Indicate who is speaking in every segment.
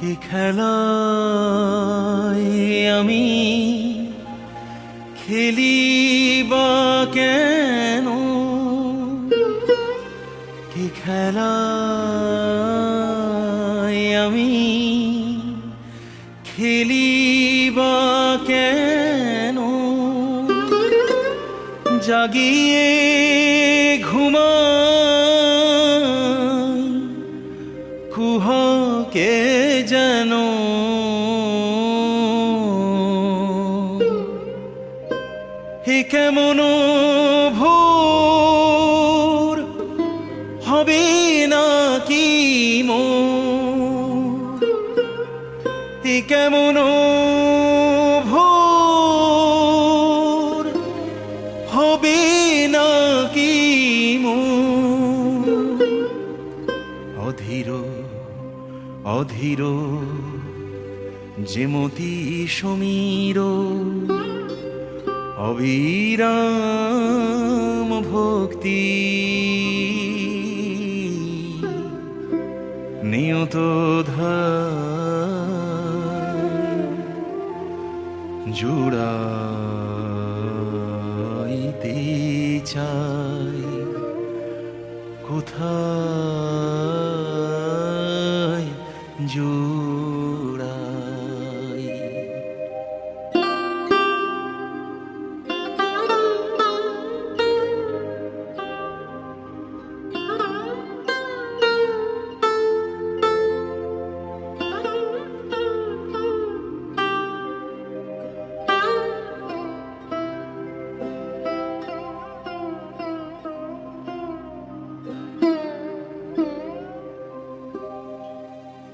Speaker 1: কি খেলায় আমি? খেলি বা কেন? কি খেলায় আমি? খেলি বা কেন? জাগিয়ে ঘুমাই, কুহকে হে কেমন ভোর হবে না কি হে কেমন ভোর হবে না কি অধীর অধীর যেমতি সমীর অবিরাম ভক্তি। নিয়ত জুড়াইতে চাই কোথায় জুড়াই?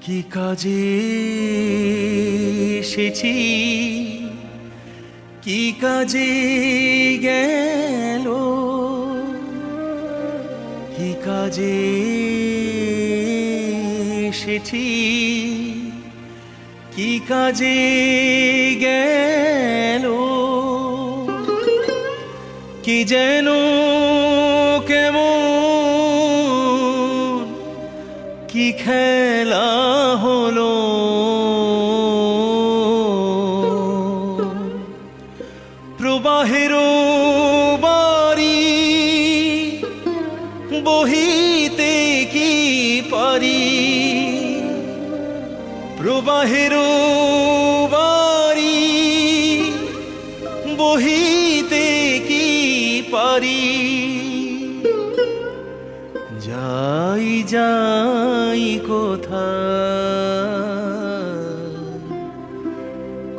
Speaker 1: কি কাজে এসেছি? কি কাজে গেল? কি কাজে এসেছি? কি কাজে গেল? কি যেন কেমন কি খেলা হলো? প্রবাহের বাড়ি বহিতে কি পারি? প্রবাহের বাড়ি বহিতে কি পারি? যাই যাই কোথা।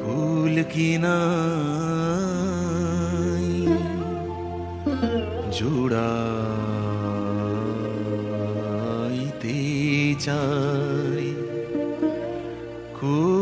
Speaker 1: কুল কিনাই জোড়াইতে চাই। কুল